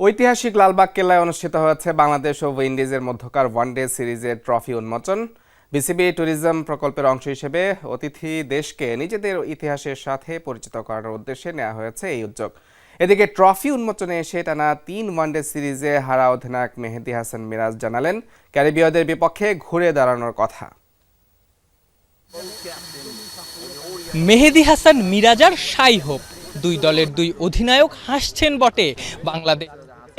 ঐতিহাসিক লালবাগ কেল্লায় অনুষ্ঠিত হয়েছে বাংলাদেশ ও উইন্ডিজের মধ্যকার ওয়ানডে সিরিজের ট্রফি উন্মোচন। বিসিবি ট্যুরিজম প্রকল্পের অংশ হিসেবে অতিথি দেশকে নিজেদের ইতিহাসের সাথে পরিচিত করার উদ্দেশ্যে নেওয়া হয়েছে এই উদ্যোগ। এদিকে ট্রফি উন্মোচনে এসে টানা তিন ওয়ানডে সিরিজে হারা অধিনায়ক মেহেদি হাসান মিরাজ জানালেন, ক্যারিবীয়দের বিপক্ষে ঘুরে দাঁড়ানোর কথা। মেহেদি হাসান মিরাজার সাই হোপ দুই দলের দুই অধিনায়ক হাসছেন বটে বাংলাদেশ।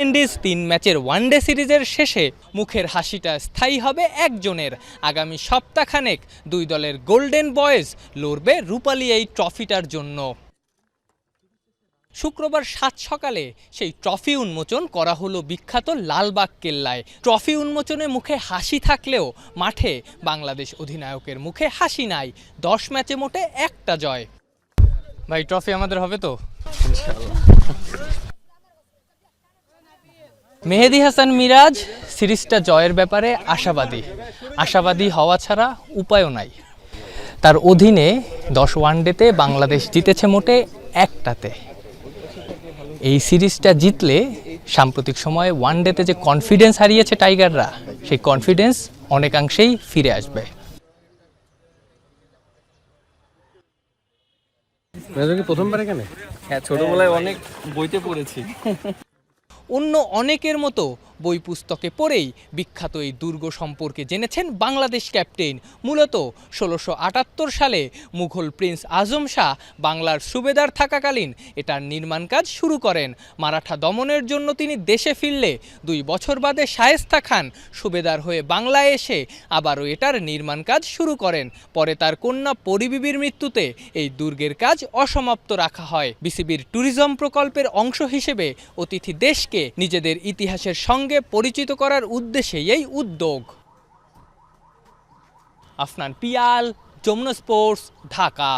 ইন্ডিজ তিন ম্যাচের ওয়ানডে সিরিজের শেষে মুখের হাসিটা স্থায়ী হবে একজনের। আগামী সপ্তাহখানেক দুই দলের গোল্ডেন বয়েজ লড়বে রূপালী এই ট্রফিটার জন্য। শুক্রবার সাত সকালে সেই ট্রফি উন্মোচন করা হলো বিখ্যাত লালবাগ কেল্লায়। ট্রফি উন্মোচনে মুখে হাসি থাকলেও মাঠে বাংলাদেশ অধিনায়কের মুখে হাসি নাই। দশ ম্যাচে মোটে একটা জয়। ভাই, ট্রফি আমাদের হবে তো? মেহেদি হাসান মিরাজ সিরিজটা জয়ের ব্যাপারে আশাবাদী। আশাবাদী হওয়া ছাড়া উপায়ও নাই। তার অধীনে দশ ওয়ানডেতে বাংলাদেশ জিতেছে মোটে একটাতে। এই সিরিজটা জিতলে সাম্প্রতিক সময়ে ওয়ানডেতে যে কনফিডেন্স হারিয়েছে টাইগাররা সেই কনফিডেন্স অনেকাংশেই ফিরে আসবে। প্রথমবার এখানে হ্যাঁ ছোটবেলায় অনেক বইতে পড়েছি। অন্য অনেকের মতো বই পুস্তকে পড়েই বিখ্যাত এই দুর্গ সম্পর্কে জেনেছেন বাংলাদেশ ক্যাপ্টেন। মূলত ষোলোশো সালে মুঘল প্রিন্স আজম শাহ বাংলার সুবেদার থাকাকালীন এটার নির্মাণ কাজ শুরু করেন। মারাঠা দমনের জন্য তিনি দেশে ফিরলে দুই বছর বাদে শায়েস্তা খান। সুবেদার হয়ে বাংলায় এসে আবারও এটার নির্মাণ কাজ শুরু করেন। পরে তার কন্যা পরিবিবির মৃত্যুতে এই দুর্গের কাজ অসমাপ্ত রাখা হয়। বিসিবির ট্যুরিজম প্রকল্পের অংশ হিসেবে অতিথি দেশকে নিজেদের ইতিহাসের সঙ্গে পরিচিত করার উদ্দেশ্যে এই উদ্যোগ। আফনান পিয়াল যমুনা স্পোর্টস ঢাকা।